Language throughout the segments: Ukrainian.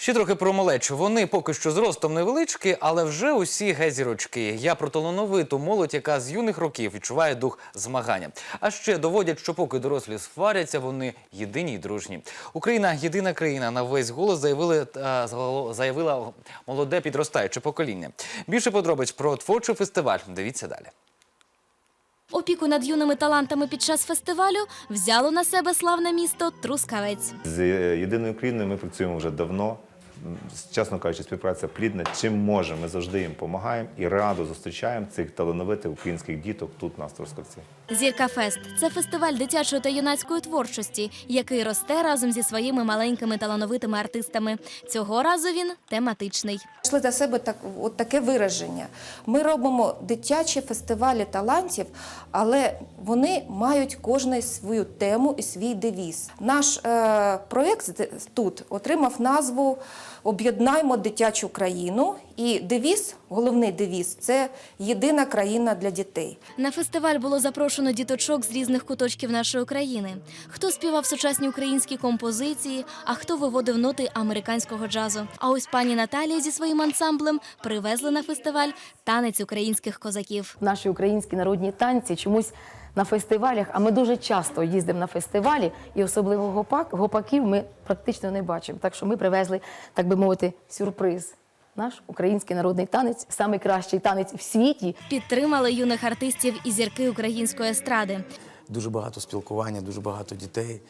Ще трохи про малечу. Вони поки що зростом невеличкі, але вже усі гезірочки. Я про талановиту молодь, яка з юних років відчуває дух змагання. А ще доводять, що поки дорослі сваряться, вони єдині й дружні. Україна єдина країна на весь голос заявили заявила молоде підростаюче покоління. Більше подробиць про творчий фестиваль. Дивіться далі. Опіку над юними талантами під час фестивалю взяло на себе славне місто Трускавець. З е, єдиною Україною ми працюємо вже давно. Чесно кажучи, співпраця плідна. Чим можемо, ми завжди їм допомагаємо і радо зустрічаємо цих талановитих українських діток тут у нас. Зірка Фест це фестиваль дитячої та юнацької творчості, який росте разом зі своїми маленькими талановитими артистами. Цього разу він тематичний. Знайшли для себе так, от таке вираження. Ми робимо дитячі фестивалі талантів, але вони мають кожний свою тему і свій девіз. Наш е, проєкт тут отримав назву Об'єднаймо дитячу країну. І девіз, головний девіз це єдина країна для дітей. На фестиваль було запрошено діточок з різних куточків нашої країни. Хто співав сучасні українські композиції, а хто виводив ноти американського джазу. А ось пані Наталія зі своїм ансамблем привезли на фестиваль танець українських козаків. наші українські народні танці чомусь на фестивалях, а ми дуже часто їздимо на фестивалі, і особливо гопак, гопаків ми практично не бачимо. Так що ми привезли, так би мовити, сюрприз. Наш український народний танець, найкращий танець в світі. Підтримали юних артистів і зірки української естради. дуже багато спілкування, дуже багато дітей.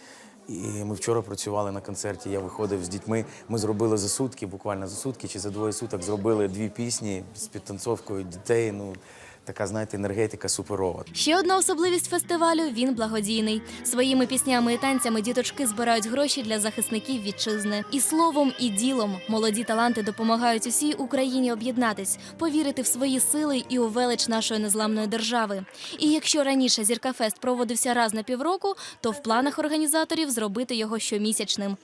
І ми вчора працювали на концерті. Я виходив з дітьми. Ми зробили за сутки, буквально за сутки чи за двоє суток зробили дві пісні з підтанцовкою дітей. Ну така, знаєте, енергетика суперова. Ще одна особливість фестивалю він благодійний. Своїми піснями і танцями діточки збирають гроші для захисників вітчизни. І словом, і ділом молоді таланти допомагають усій Україні об'єднатись, повірити в свої сили і у велич нашої незламної держави. І якщо раніше Зіркафест проводився раз на півроку, то в планах організаторів зробити його щомісячним.